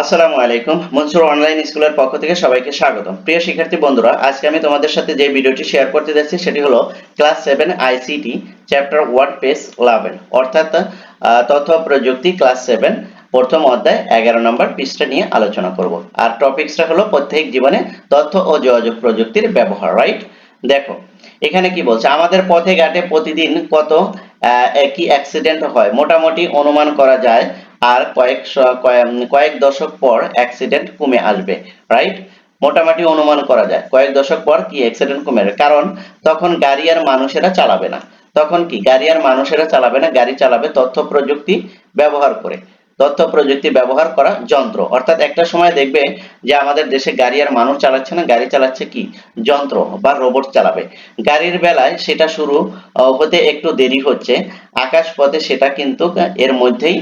আসসালামু আলাইকুম। মনসুর অনলাইন স্কুলের পক্ষ থেকে সবাইকে স্বাগতম। প্রিয় শিক্ষার্থী বন্ধুরা, আজকে আমি তোমাদের সাথে যে ভিডিওটি শেয়ার করতে যাচ্ছি, সেটি হলো class seven ICT chapter one page eleven অর্থাৎ তথ্য প্রযুক্তি ক্লাস সেভেন প্রথম অধ্যায়, এগারো নম্বর পৃষ্ঠা নিয়ে আলোচনা করব। আর টপিকসটা হলো প্রত্যেক জীবনে তথ্য ও যোগাযোগ প্রযুক্তির ব্যবহার রাইট দেখো, এখানে কি বলছে, আমাদের পথে ঘাটে প্রতিদিন কত একই অ্যাক্সিডেন্ট হয়। মোটামুটি অনুমান করা যায় আর কয়েক কয়েক- দশক পর অ্যাক্সিডেন্ট কমে আসবে রাইট মোটামুটি অনুমান করা যায়, কয়েক দশক পর কি অ্যাক্সিডেন্ট কমে আসবে? কারণ তখন গাড়ি আর মানুষেরা চালাবে না। তখন কি? গাড়ি আর মানুষেরা চালাবে না, গাড়ি চালাবে তথ্য প্রযুক্তি ব্যবহার করে। তথ্য প্রযুক্তি ব্যবহার করা যন্ত্র। অর্থাৎ একটা সময় দেখবে যে আমাদের দেশে গাড়ি আর মানুষ চালাচ্ছে না, গাড়ি চালাচ্ছে কি? যন্ত্র বা রোবট চালাবে। গাড়ির বেলায় সেটা শুরু হতে একটু দেরি হচ্ছে। আকাশ পথে সেটা কিন্তু এর মধ্যেই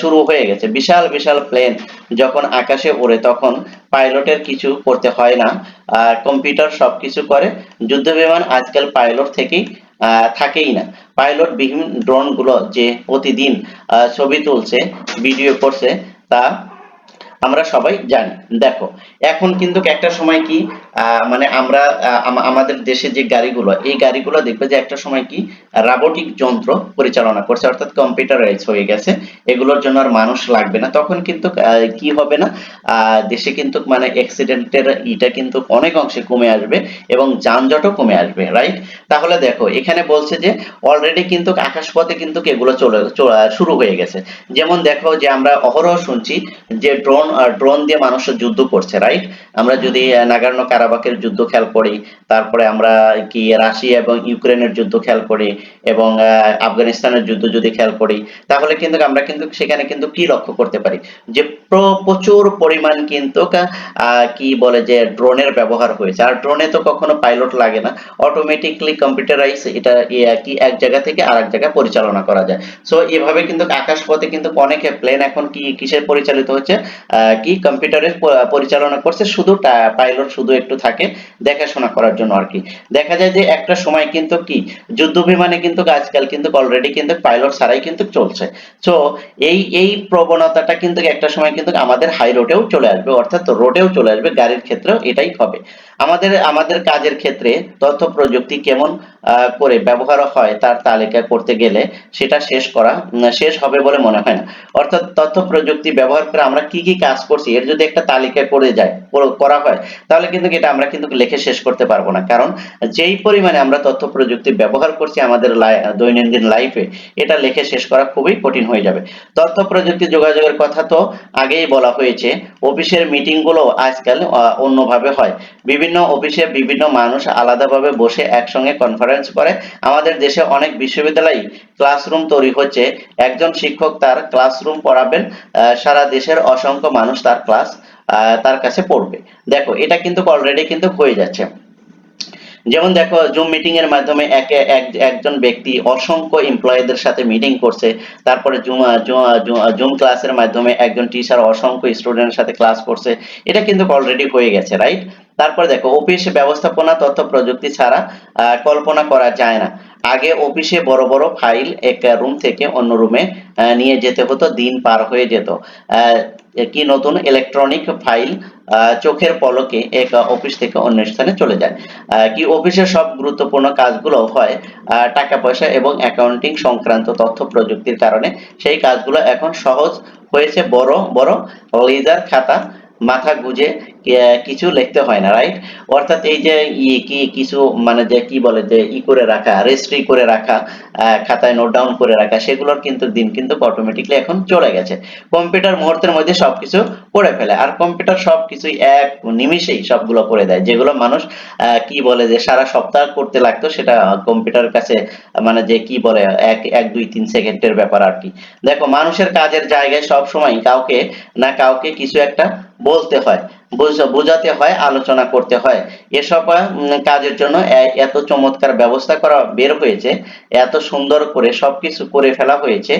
শুরু হয়ে গেছে। বিশাল বিশাল প্লেন যখন আকাশে ওড়ে তখন পাইলটের কিছু করতে হয় না। আর কম্পিউটার সবকিছু করে। যুদ্ধ বিমান আজকাল পাইলট থেকেই থাকেই না। পাইলট বিহীন ড্রোনগুলো যে প্রতিদিন ছবি তুলছে ভিডিও করছে তা আমরা সবাই জানি। দেখো, এখন কিন্তু একটা সময় কি মানে আমরা আমাদের দেশে যে গাড়িগুলো, এই গাড়িগুলো দেখবে যে একটা সময় কি, রাবটিক যন্ত্র পরিচালনা করছে, অর্থাৎ কম্পিউটারাইজ হয়ে গেছে, এগুলোর জন্য আর মানুষ লাগবে না। তখন কিন্তু কি হবে না দেশে কিন্তু মানে অ্যাক্সিডেন্টের ইটা কিন্তু অনেক অংশে কমে আসবে এবং যানজটও কমে আসবে রাইট তাহলে দেখো, এখানে বলছে যে অলরেডি কিন্তু আকাশপথে কিন্তু এগুলো চলে শুরু হয়ে গেছে। যেমন দেখো যে আমরা অহরহ শুনছি যে ড্রোন ড্রোন দিয়ে মানুষ যুদ্ধ করছে রাইট আমরা যদি নাগার্নো কারাবাকের যুদ্ধ খেয়াল করি, তারপরে আমরা কি রাশিয়া এবং ইউক্রেনের যুদ্ধ খেয়াল করি এবং আফগানিস্তানের যুদ্ধ যদি খেয়াল করি, তাহলে কিন্তু আমরা কিন্তু সেখানে কিন্তু কি লক্ষ্য করতে পারি? যে প্রচুর পরিমাণ কিন্তু কি বলে যে ড্রোনের ব্যবহার হয়েছে। আর ড্রোনে তো কখনো পাইলট লাগে না। অটোমেটিকলি কম্পিউটারাইজ এটা কি এক জায়গা থেকে আরেক জায়গায় পরিচালনা করা যায়। সো এভাবে কিন্তু আকাশপথে কিন্তু অনেক প্লেন এখন কি, কিসের পরিচালিত হচ্ছে? কি কম্পিউটারের পরিচালনা করছে, শুধু পাইলট শুধু একটু থাকে দেখাশোনা করার জন্য আর কি। দেখা যায় যে একটা সময় কিন্তু কি যুদ্ধ বিমানে কিন্তু আজকাল কিন্তু অলরেডি কিন্তু পাইলট ছাড়াই কিন্তু চলছে। তো এই এই প্রবণতাটা কিন্তু একটা সময় কিন্তু আমাদের হাই রোডেও চলে আসবে, অর্থাৎ রোডেও চলে আসবে, গাড়ির ক্ষেত্রেও এটাই হবে। আমাদের আমাদের কাজের ক্ষেত্রে তথ্য প্রযুক্তি কেমন করে ব্যবহার হয় তার তালিকা করতে গেলে সেটা শেষ করা শেষ হবে বলে মনে হয় না। অর্থাৎ তথ্য প্রযুক্তি ব্যবহার করে আমরা কি কি কাজ করছি, এর যদি একটা তালিকা করে যায় করা হয়, তাহলে কিন্তু এটা আমরা কিন্তু লিখে শেষ করতে পারব না। কারণ যেই পরিমাণে আমরা তথ্য প্রযুক্তি ব্যবহার করছি আমাদের দৈনন্দিন লাইফে এটা লিখে শেষ করা খুবই কঠিন হয়ে যাবে। তথ্য প্রযুক্তি যোগাযোগের কথা তো আগেই বলা হয়েছে, অফিসের মিটিংগুলো আজকাল অন্যভাবে হয়। বিভিন্ন অফিসে বিভিন্ন মানুষ আলাদাভাবে বসে একসঙ্গে কনফারেন্স করে। আমাদের দেশে অনেক বিশ্ববিদ্যালয় ক্লাসরুম তৈরি হচ্ছে। একজন শিক্ষক তার ক্লাসরুম পড়াবেন সারা দেশের অসংখ্য মানুষ তার ক্লাস তার কাছে পড়বে। দেখো, এটা কিন্তু অলরেডি কিন্তু হয়ে যাচ্ছে। যেমন দেখো জুম মিটিং এর মাধ্যমে একে, এক- একজন ব্যক্তি অসংখ্য এমপ্লয়ীদের সাথে মিটিং করছে। তারপরে জুম জুম ক্লাসের মাধ্যমে একজন টিচার অসংখ্য স্টুডেন্টের সাথে ক্লাস করছে। এটা কিন্তু অলরেডি হয়ে গেছে রাইট তারপরে দেখো অফিস ব্যবস্থাপনা, তথ্য, প্রযুক্তি ছাড়া কল্পনা করা যায় না। আগে অফিসে বড় বড় ফাইল এক রুম থেকে অন্য রুমে নিয়ে যেতে হতো, দিন পার হয়ে যেত। কি নতুন ইলেকট্রনিক ফাইল চোখের পলকে এক অফিস থেকে অন্য স্থানে চলে যায়। কি অফিসের সব গুরুত্বপূর্ণ কাজগুলো হয়? টাকা পয়সা এবং অ্যাকাউন্টিং সংক্রান্ত তথ্য প্রযুক্তির কারণে সেই কাজগুলো এখন সহজ হয়েছে বড় বড় লেজার খাতা মাথা গুজে কিছু লিখতে হয় না রাইট অর্থাৎ এই যে কি, কিছু মানে যে কি বলে যে ই করে রাখা রেজিস্ট্রি করে রাখা খাতায় নোট ডাউন করে রাখা, সেগুলোর কিন্তু দিন কিন্তু অটোমেটিকলি এখন চলে গেছে। কম্পিউটার মুহূর্তের মধ্যে সবকিছু করে ফেলে। আর কম্পিউটার সবকিছুই এক নিমিষেই সবগুলো করে দেয়, যেগুলো মানুষ কি বলে যে সারা সপ্তাহ করতে লাগতো, সেটা কম্পিউটার কাছে মানে যে কি বলে, এক এক, দুই, তিন সেকেন্ডের ব্যাপার আর কি। দেখো, মানুষের কাজের জায়গায় সব সময় কাউকে না কাউকে কিছু একটা বলতে হয় বোঝাতে হয়, আলোচনা করতে হয়। এসব কাজের জন্য এত চমৎকার ব্যবস্থা করা বের হয়েছে, এত সুন্দর করে সবকিছু করে ফেলা হয়েছে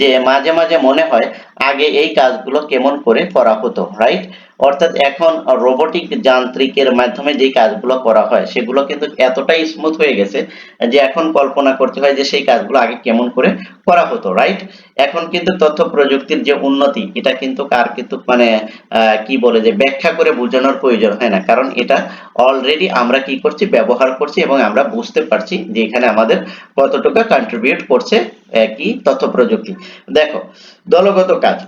যে মাঝে মাঝে মনে হয় আগে এই কাজগুলো কেমন করে করা হতো রাইট অর্থাৎ এখন রোবোটিক যান্ত্রিকের মাধ্যমে যে কাজগুলো করা হয়, সেগুলো কিন্তু এতটাই স্মুথ হয়ে গেছে যে এখন কল্পনা করতে হয় যে সেই কাজগুলো আগে কেমন করে করা হতো রাইট এখন কিন্তু তথ্য প্রযুক্তির যে উন্নতি, এটা কিন্তু কার কিন্তু মানে কি বলে যে ব্যাখ্যা করে বোঝানোর প্রয়োজন হয় না। কারণ এটা অলরেডি আমরা কি করছি, ব্যবহার করছি এবং আমরা বুঝতে পারছি যে এখানে আমাদের কতটুকু কন্ট্রিবিউট করছে কি তথ্য প্রযুক্তি। দেখো, দলগত কাজ।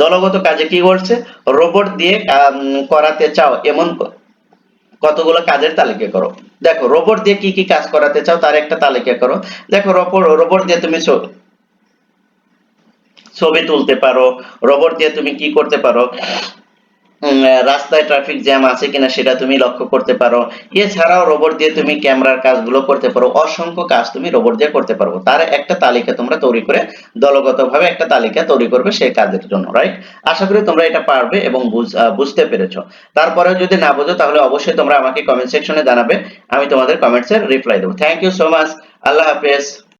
দলগত কাজে কি করছে? রোবট দিয়ে করাতে চাও, এমন কতগুলো কাজের তালিকা করো। দেখো রোবট দিয়ে কি কি কাজ করাতে চাও, তার একটা তালিকা করো। দেখো রোবট রোবট দিয়ে তুমি ছবি তুলতে পারো রোবট দিয়ে তুমি কি করতে পারো? রাস্তায় ট্রাফিক জ্যাম আছে কিনা সেটা তুমি লক্ষ্য করতে পারো। এছাড়াও রোবট দিয়ে তুমি ক্যামেরার কাজগুলো করতে পারো। অসংখ্য কাজ তুমি রোবট দিয়ে করতে পারো। তার একটা তালিকা তোমরা তৈরি করে, দলগতভাবে একটা তালিকা তৈরি করবে সেই কাজের জন্য রাইট আশা করি তোমরা এটা পারবে এবং বুঝ- বুঝতে পেরেছ। তারপরেও যদি না বোঝো, তাহলে অবশ্যই তোমরা আমাকে কমেন্ট সেকশনে জানাবে। আমি তোমাদের কমেন্টসের রিপ্লাই দেবো। থ্যাংক ইউ সো মাচ আল্লাহ হাফেজ।